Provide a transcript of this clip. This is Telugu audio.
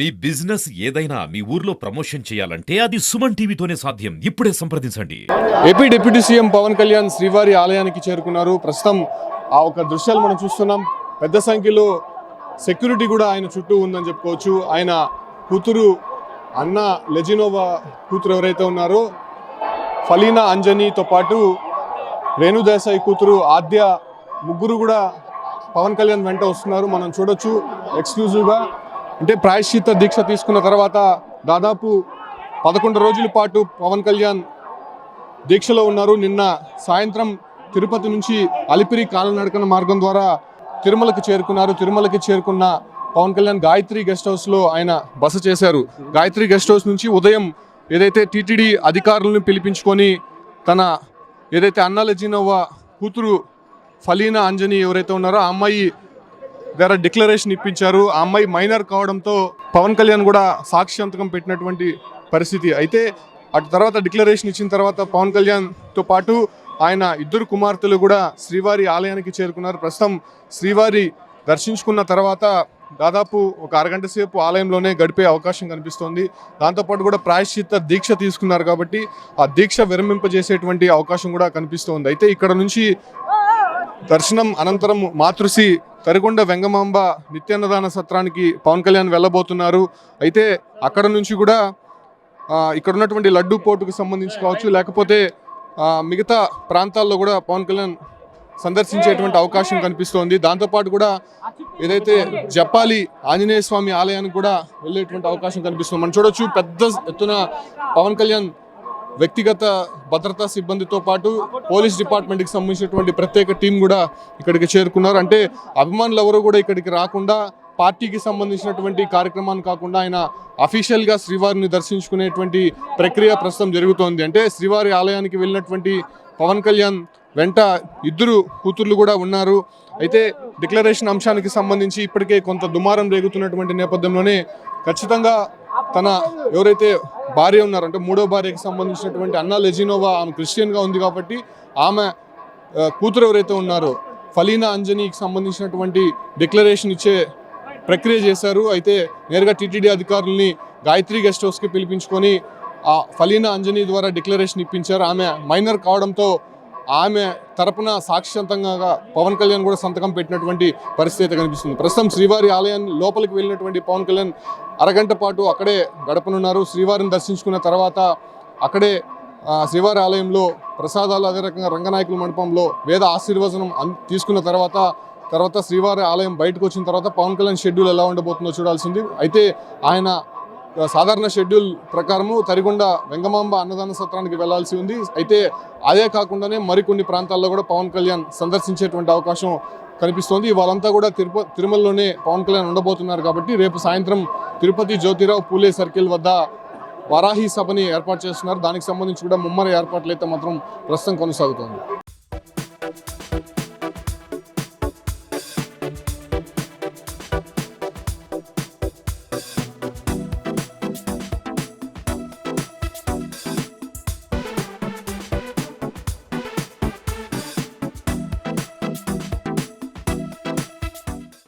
మీ బిజినెస్ ఏదైనా మీ ఊర్లో ప్రమోషన్ చేయాలంటే అది సుమన్ టీవీతోనే సాధ్యం. ఇప్పుడే సంప్రదించండి. AP deputy CM Pawan Kalyan శ్రీవారి ఆలయానికి చేరుకున్నారు. ప్రస్తుతం ఆ ఒక దృశ్యాలు మనం చూస్తున్నాం. పెద్ద సంఖ్యలో సెక్యూరిటీ కూడా ఆయన చుట్టూ ఉందని చెప్పుకోవచ్చు. ఆయన కూతురు అన్న లెజినోవా కూతురు ఎవరైతే ఉన్నారో ఫలీనా అంజనీతో పాటు రేణుదేశాయి కూతురు ఆద్య ముగ్గురు కూడా పవన్ కళ్యాణ్ వెంట వస్తున్నారు. మనం చూడొచ్చు ఎక్స్క్లూజివ్గా అంటే ప్రాయశ్చిత్త దీక్ష తీసుకున్న తర్వాత దాదాపు పదకొండు రోజుల పాటు పవన్ కళ్యాణ్ దీక్షలో ఉన్నారు. నిన్న సాయంత్రం తిరుపతి నుంచి అలిపిరి కాలనడకన మార్గం ద్వారా తిరుమలకి చేరుకున్నారు. తిరుమలకి చేరుకున్న పవన్ కళ్యాణ్ గాయత్రి గెస్ట్ హౌస్లో ఆయన బస చేశారు. గాయత్రి గెస్ట్ హౌస్ నుంచి ఉదయం ఏదైతే టీటీడీ అధికారులను పిలిపించుకొని తన ఏదైతే అన్నా కూతురు ఫలీనా అంజని ఎవరైతే ఉన్నారో ఆ అమ్మాయి వేరే డిక్లరేషన్ ఇప్పించారు. ఆ అమ్మాయి మైనర్ కావడంతో పవన్ కళ్యాణ్ కూడా సాక్షి అంతకం పెట్టినటువంటి పరిస్థితి. అయితే అటు తర్వాత డిక్లరేషన్ ఇచ్చిన తర్వాత పవన్ కళ్యాణ్తో పాటు ఆయన ఇద్దరు కుమార్తెలు కూడా శ్రీవారి ఆలయానికి చేరుకున్నారు. ప్రస్తుతం శ్రీవారి దర్శించుకున్న తర్వాత దాదాపు ఒక అరగంట సేపు ఆలయంలోనే గడిపే అవకాశం కనిపిస్తోంది. దాంతోపాటు కూడా ప్రాయశ్చిత్త దీక్ష తీసుకున్నారు కాబట్టి ఆ దీక్ష విరమింపజేసేటువంటి అవకాశం కూడా కనిపిస్తోంది. అయితే ఇక్కడ నుంచి దర్శనం అనంతరం మాతృశ్రీ తరిగొండ వెంగమాంబ నిత్యాన్నదాన సత్రానికి పవన్ కళ్యాణ్ వెళ్ళబోతున్నారు. అయితే అక్కడ నుంచి కూడా ఇక్కడ ఉన్నటువంటి లడ్డు పోటుకు సంబంధించి కావచ్చు లేకపోతే మిగతా ప్రాంతాల్లో కూడా పవన్ కళ్యాణ్ సందర్శించేటువంటి అవకాశం కనిపిస్తోంది. దాంతోపాటు కూడా ఏదైతే జపాలి ఆంజనేయ స్వామి ఆలయానికి కూడా వెళ్ళేటువంటి అవకాశం కనిపిస్తుంది. మనం చూడొచ్చు పెద్ద ఎత్తున పవన్ కళ్యాణ్ వ్యక్తిగత భద్రతా సిబ్బందితో పాటు పోలీస్ డిపార్ట్మెంట్కి సంబంధించినటువంటి ప్రత్యేక టీం కూడా ఇక్కడికి చేరుకున్నారు. అంటే అభిమానులు ఎవరు కూడా ఇక్కడికి రాకుండా పార్టీకి సంబంధించినటువంటి కార్యక్రమాన్ని కాకుండా ఆయన అఫీషియల్గా శ్రీవారిని దర్శించుకునేటువంటి ప్రక్రియ ప్రస్తుతం జరుగుతోంది. అంటే శ్రీవారి ఆలయానికి వెళ్ళినటువంటి పవన్ కళ్యాణ్ వెంట ఇద్దరు కూతుర్లు కూడా ఉన్నారు. అయితే డిక్లరేషన్ అంశానికి సంబంధించి ఇప్పటికే కొంత దుమారం రేగుతున్నటువంటి నేపథ్యంలోనే ఖచ్చితంగా తన ఎవరైతే భార్య ఉన్నారు అంటే మూడో భార్యకి సంబంధించినటువంటి అన్నా లెజినోవా ఆమె క్రిస్టియన్గా ఉంది కాబట్టి ఆమె కూతురు ఎవరైతే ఉన్నారో ఫలీనా అంజనీకి సంబంధించినటువంటి డిక్లరేషన్ ఇచ్చే ప్రక్రియ చేశారు. అయితే నేరుగా టీటీడీ అధికారుల్ని గాయత్రి గెస్ట్ హౌస్కి పిలిపించుకొని ఆ ఫలీనా అంజనీ ద్వారా డిక్లరేషన్ ఇప్పించారు. ఆమె మైనర్ కావడంతో ఆమె తరపున సాక్ష్యంతంగా పవన్ కళ్యాణ్ కూడా సంతకం పెట్టినటువంటి పరిస్థితి అయితే కనిపిస్తుంది. ప్రస్తుతం శ్రీవారి ఆలయాన్ని లోపలికి వెళ్ళినటువంటి పవన్ కళ్యాణ్ అరగంట పాటు అక్కడే గడపనున్నారు. శ్రీవారిని దర్శించుకున్న తర్వాత అక్కడే శ్రీవారి ఆలయంలో ప్రసాదాలు అదే రకంగా రంగనాయకుల మండపంలో వేద ఆశీర్వచనం తీసుకున్న తర్వాత తర్వాత శ్రీవారి ఆలయం బయటకు వచ్చిన తర్వాత పవన్ కళ్యాణ్ షెడ్యూల్ ఎలా ఉండబోతుందో చూడాల్సింది అయితే ఆయన సాధారణ షెడ్యూల్ ప్రకారము తరిగొండ వెంగమాంబ అన్నదాన సత్రానికి వెళ్ళాల్సి ఉంది. అయితే అదే కాకుండానే మరికొన్ని ప్రాంతాల్లో కూడా పవన్ కళ్యాణ్ సందర్శించేటువంటి అవకాశం కనిపిస్తోంది. వాళ్ళంతా కూడా తిరుప తిరుమలలోనే పవన్ కళ్యాణ్ ఉండబోతున్నారు కాబట్టి రేపు సాయంత్రం తిరుపతి జ్యోతిరావు పూలే సర్కిల్ వద్ద వారాహి సభని ఏర్పాటు చేస్తున్నారు. దానికి సంబంధించి కూడా ముమ్మర ఏర్పాట్లు అయితే మాత్రం ప్రస్తుతం కొనసాగుతోంది.